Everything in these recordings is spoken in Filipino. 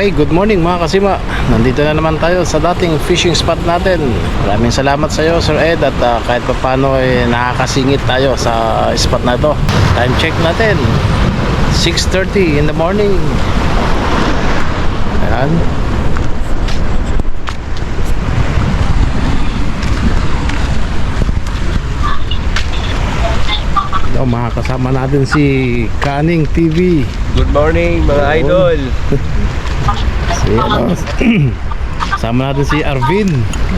Okay, good morning mga kasima. Nandito na naman tayo sa dating fishing spot natin. Maraming salamat sa iyo Sir Ed at ah, kahit pa paano eh, nakakasingit tayo sa spot na to. Time check natin. 6.30 in the morning. Ayan. Ito, mga kasama natin si Kaning TV. Good morning mga Yun. idol. Sama natin si Arvin.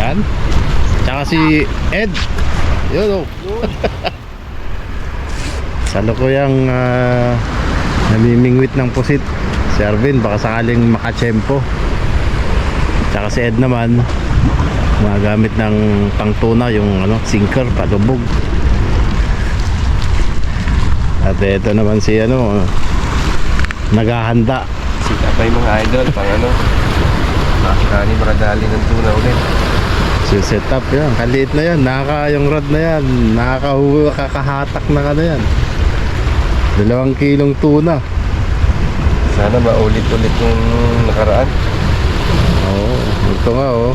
Yan. Tsaka si Ed. Yun oh. Salukuyang uh, namimingwit ng pusit. Si Arvin baka sakaling makachempo. Tsaka si Ed naman gumagamit ng pangtuna yung ano, sinker, palubog. At ito naman si ano, naghahanda Sita pa yung mga idol pang ano. Makakani makadali ng tuna ulit. So set up yan, kaliit na yan, nakaka yung rod na yan, nakakahu kakahatak ng ano yan. Dalawang kilong tuna. Sana maulit-ulit yung nakaraan. Oo, ito nga oh.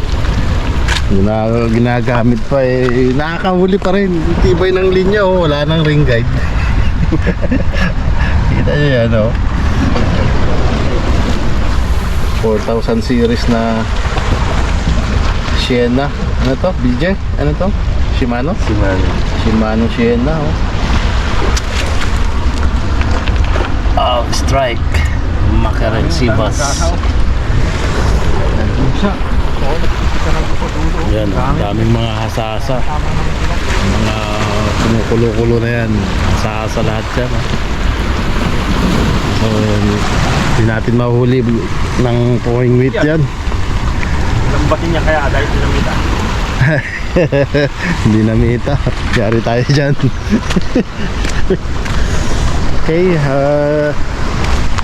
Gina, ginagamit pa eh, nakakahuli pa rin. Tibay ng linya oh, wala nang ring guide. Kita nyo yan oh. 4,000 series na Sienna. Ano to? BJ? Ano to? Shimano? Si Man. Shimano Sienna oh. Oh, strike. Makaran Sivas. Yan, ang daming mga hasasa. Mga kumukulo-kulo na yan. Hasasa lahat yan. ah. So, hindi natin mahuli ng towing weight yan. Lambatin niya kaya dahil dinamita. Hindi na mita. Yari tayo dyan. okay, uh,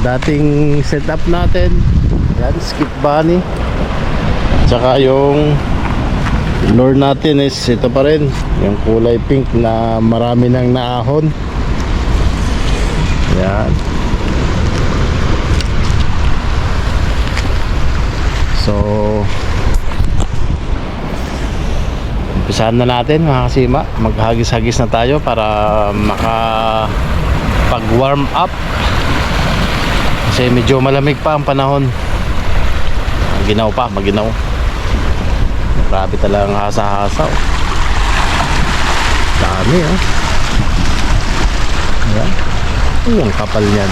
dating setup natin. Yan, skip bunny. Tsaka yung lure natin is ito pa rin. Yung kulay pink na marami nang naahon. Yan. So, Umpisahan na natin mga kasima. Maghagis-hagis na tayo para maka pag-warm up. Kasi medyo malamig pa ang panahon. Maginaw pa, maginaw. Grabe talaga ang hasa-hasa. oh. Dami ah. Ayan. Ay, ang kapal niyan.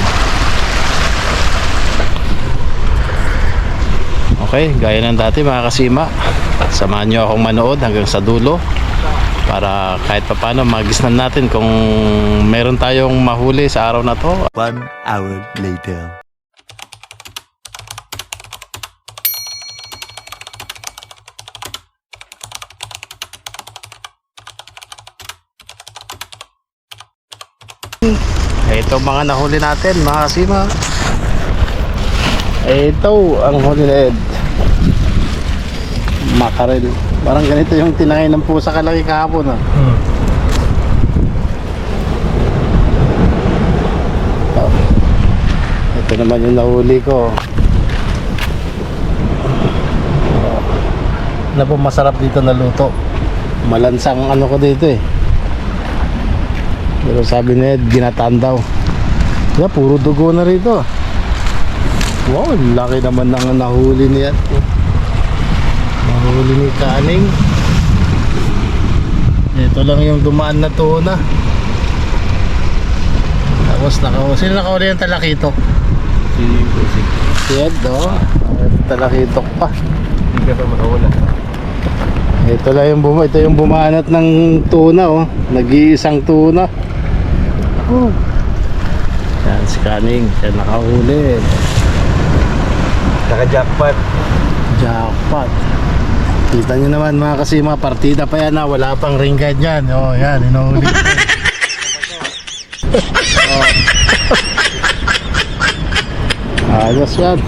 Okay, gaya ng dati mga kasima. Samahan nyo akong manood hanggang sa dulo para kahit papano magisnan natin kung meron tayong mahuli sa araw na to. One hour later. Ito mga nahuli natin mga kasima. Ito ang huli na. Makarel. Parang ganito yung tinangay ng pusa kalaki kahapon ah. Oh. Ito naman yung nahuli ko. Na po masarap dito na luto. Malansang ano ko dito eh. Pero sabi ni Ed, ginataan daw. Yeah, puro dugo na rito. Wow, ang laki naman ng nahuli niya. Nahuli ni Kaning. Ito lang yung dumaan na tuna. Tapos nakahuli. Sino nakahuli ng talakito? Si si Si Ed, oh. Talakitok pa. Hindi ka pa makawala. Ito lang yung buma, ito yung bumanat ng tuna oh. Nag-iisang tuna. Oh. Yan si Kaning, siya nakahuli. Naka-jackpot. Jackpot. Kita nyo naman mga kasima, partida pa yan na wala pang ring guide yan. Oh, yan, inuhuli. oh. Ayos yan.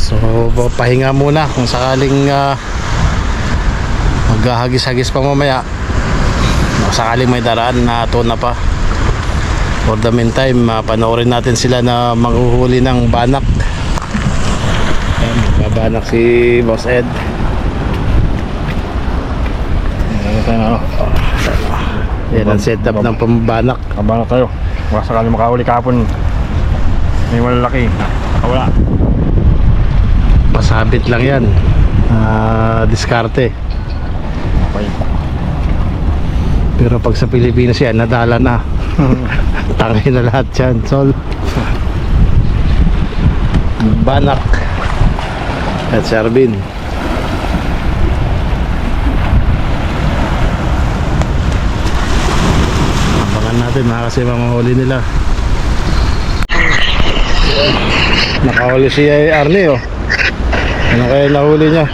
So, pahinga muna kung sakaling uh, maghahagis-hagis pa mamaya. Kung sakaling may daraan na tuna pa. For the meantime, mapanoorin natin sila na manghuhuli ng banak. Ayan, magbabanak si Boss Ed. Yan ang setup ng pambanak. Na tayo. Baka sakali makahuli kahapon. May malalaki. Nakawala. Pasabit lang yan. Ah, diskarte. Okay. Pero pag sa Pilipinas yan, nadala na. Tangin na lahat yan, Sol. Banak. At si Arvin. Abangan natin mga kasi mga huli nila. Nakahuli si Arnie oh. Ano kaya nahuli niya?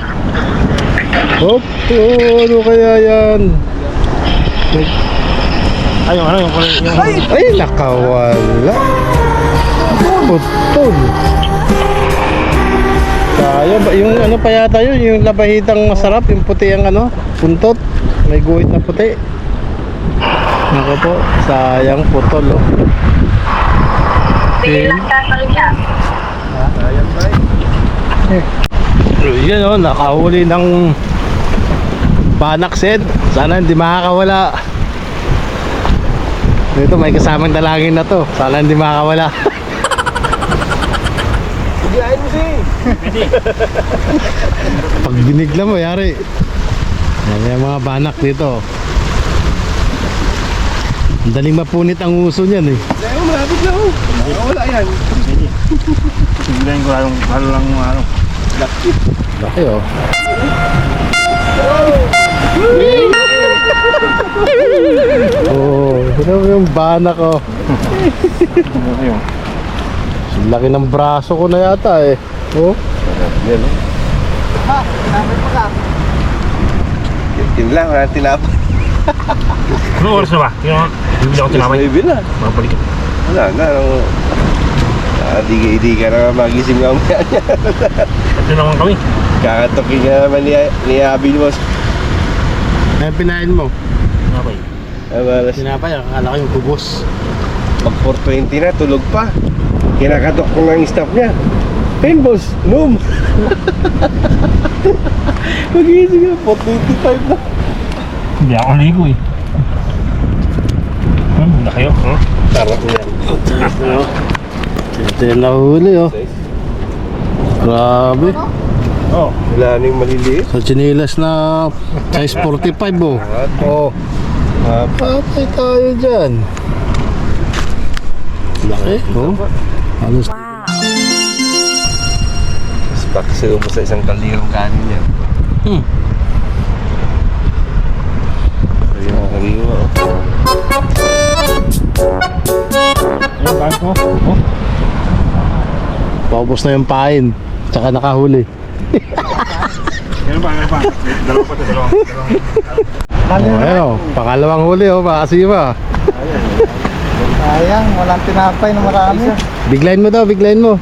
Hop! Oh, ano kaya yan? Ay, yung ano, yung kulay. Yung, Ay, nakawala. Putol. Kaya ba? Yung ano pa yata yun? Yung labahitang masarap, yung puti ang ano, puntot. May guhit na puti. Nako po, sayang putol oh. Okay. Yan oh, nakahuli ng banak set. Sana hindi makakawala. Dito may kasamang dalangin na to. Sana hindi makakawala. Biyahin mo si. Pag binigla mo, yari. Yan yung mga banak dito. Ang daling mapunit ang uso niyan eh. Dahil malapit na oh. Wala yan. Tignan ko lang, halo lang ano. Laki oh. Oh, ito yung banak oh. Ano yun? Laki ng braso ko na yata eh. Oh. Yan oh. Yun lang, wala tinapay. Ano oras na ba? Yung, bibili ako tinapay. Bibili na. Mabalik. Wala na. Ano, ah, di, di ka na magising niya. Ito naman kami. Kakatokin nga naman ni, ni Abby mo. Ay, pinain mo. Tinapay. Ay, malas. Sinapay, akala ko yung kubos. Pag 420 na, tulog pa. Kinakatok ko ng staff niya. Ayun boss, inom. Magising nga, 425 na. Hindi ako ligo eh. Hmm, na kayo. Hmm? Tarap niya. Ito yung nahuli oh. Grabe. Oh. Wala na yung maliliit. Sa chinilas na size 45 oh. Oh. Ah, Patay tayo dyan. Laki, oh. Halos Spak sa ubo sa isang kalirong kanin niya. Hmm. Ayun ang kariwa. oh. Ayun, kain ko. Oh. paubos na yung pain. Tsaka nakahuli. Ganun pa, ganun pa. Dalawa pa ito, dalawa. Oh, oh. Pangalawang huli oh, makasiba. Sayang, walang tinapay na marami. Biglayin mo daw, biglayin mo.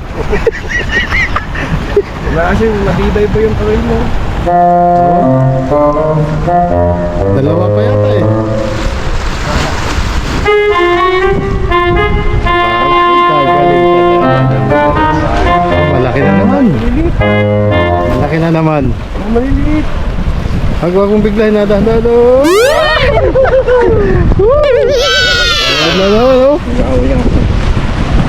Wala kasi matibay pa yung kawil mo. Dalawa pa yata eh. Malaki na naman. Malaki na naman. Maliliit. Huwag huwag mong biglayin na dahan dahan. Ano na no?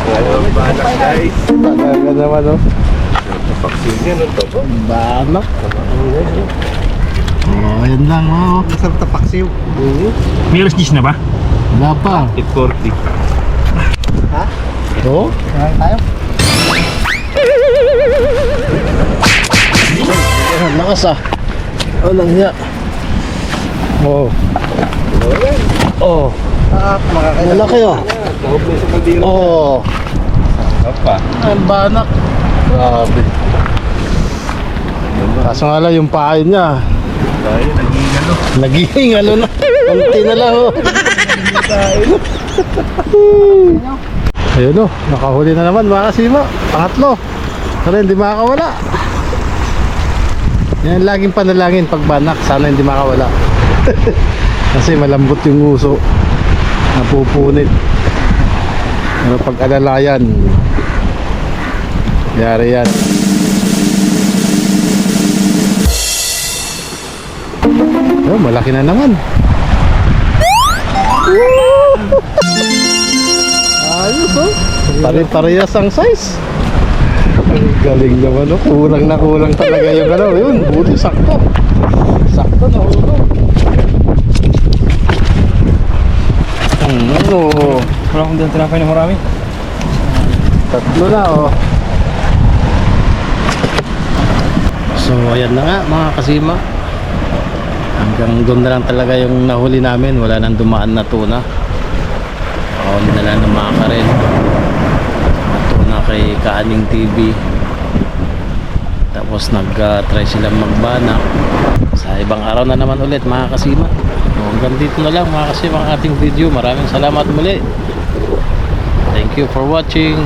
Walang banak guys. Talaga naman no? Vaccine yan, ano to? Banak. Oh, yan lang oh. Masarap na paksiw. May alas 10 na ba? Wala pa. 840. Oh? Kaya tayo. Ang lakas ah. Walang niya. Oh. Oh. Malaki oh. Oh. Apa? Ang banak. Grabe. Kaso nga lang yung pain niya. Ay, nagingalo. Nagihingalo na. Kunti na lang oh. Ayun oh. Nakahuli na naman mga kasima. Pangatlo. Sana hindi makakawala. Yan laging panalangin pag banak. Sana hindi makawala. Kasi malambot yung uso. Napupunit. Ano pag-alalayan? Yari yan. Oh, malaki na naman. Ayos oh. Pare-parehas ang size. Ang galing naman oh. Kulang na kulang talaga yung ano. Yun, buti sakto. Sakto na ulo. Hmm, ano. Wala akong doon tinapay na marami. Tatlo na oh. So ayan na nga mga kasima. Hanggang doon na lang talaga yung nahuli namin. Wala nang dumaan na tuna. Nakahuli na lang ng mga karen. Mga tuna kay Kaaning TV. Tapos nag-try silang magbana. Sa ibang araw na naman ulit mga kasima. Hanggang dito na lang mga kasima ang ating video. Maraming salamat muli. Thank you for watching.